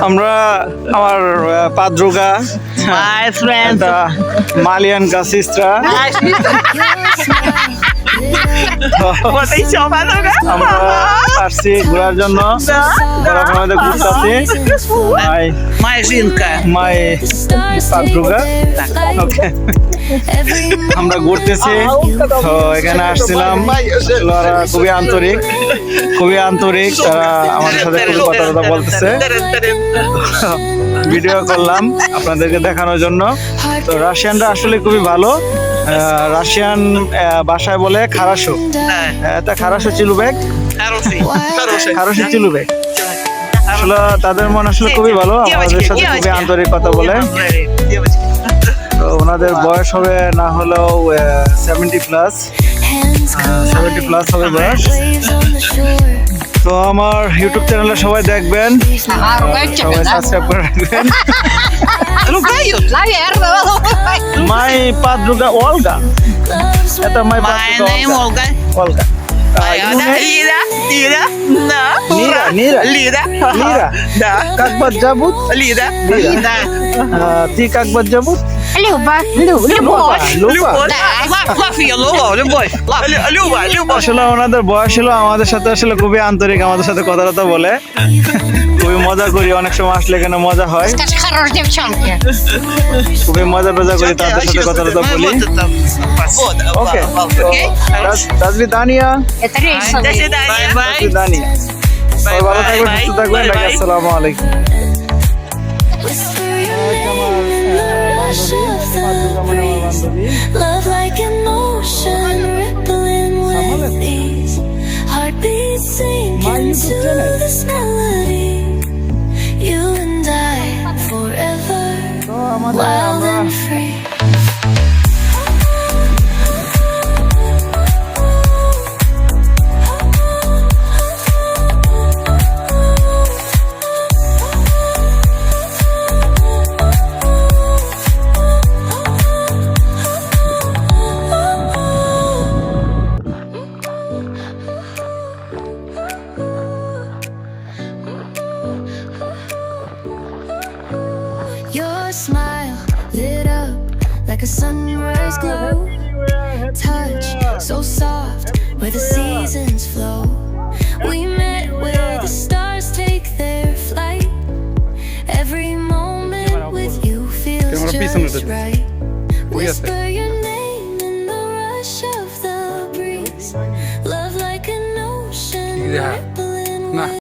আমরা আমার. একটা মালিয়ান né? আমরা আসছি ঘোরার জন্য। ঘোরার সময় ঘুরতেছি। মাই. মাই পাদ্রুগা ওকে। আমরা ঘুরতেছি। তো এখানে আসছিলাম। ওরা খুবই আন্তরিক। খুবই আন্তরিক। তারা আমাদের সাথে খুবই কথা কথা বলতেছে। ভিডিও করলাম আপনাদেরকে দেখানোর জন্য। তো রাশিয়ানরা আসলে খুবই ভালো। রাশিয়ান ভাষায় বলে খারাসো তা খারাসো চিলু ব্যাগ খারাসো চিলু ব্যাগ আসলে তাদের মন আসলে খুবই ভালো আমাদের সাথে খুবই আন্তরিক কথা বলে। ওনাদের বয়স হবে না হলেও সেভেন্টি প্লাস সেভেন্টি প্লাস হবে বয়স। তো আমার ইউটিউব চ্যানেলে সবাই দেখবেন। সবাই সাবস্ক্রাইব করে রাখবেন। মাই পাদ্রুগা অলগা। এটা মাই পাদ্রুগা অলগা। অলগা। কাকবাদ যাবুত লিরা। লিরা। তুই কাকবাদ যাবুত। 六班，六六班，六班，আসলে ওনাদের বয়স হলো আমাদের সাথে আসলে খুবই আন্তরিক আমাদের সাথে কথা কথা বলে। খুবই মজা করি অনেক সময় আসলে এখানে মজা হয়। খুবই মজা টজা করি তাদের সাথে কথা কথা বলি। ওকে তাজবি দানিয়া। দানিয়া। ভালো থাকবেন সুস্থ থাকবেন আসসালামু আলাইকুম। rush the breeze, love like an ocean rippling with ease. Heartbeats sink into this melody. You and I, forever wild and free. Like a sunrise glow. Touch so soft where the seasons flow. We met where the stars take their flight. Every moment with you feels just right. Whisper your name in the rush of the breeze. Love like an ocean rippling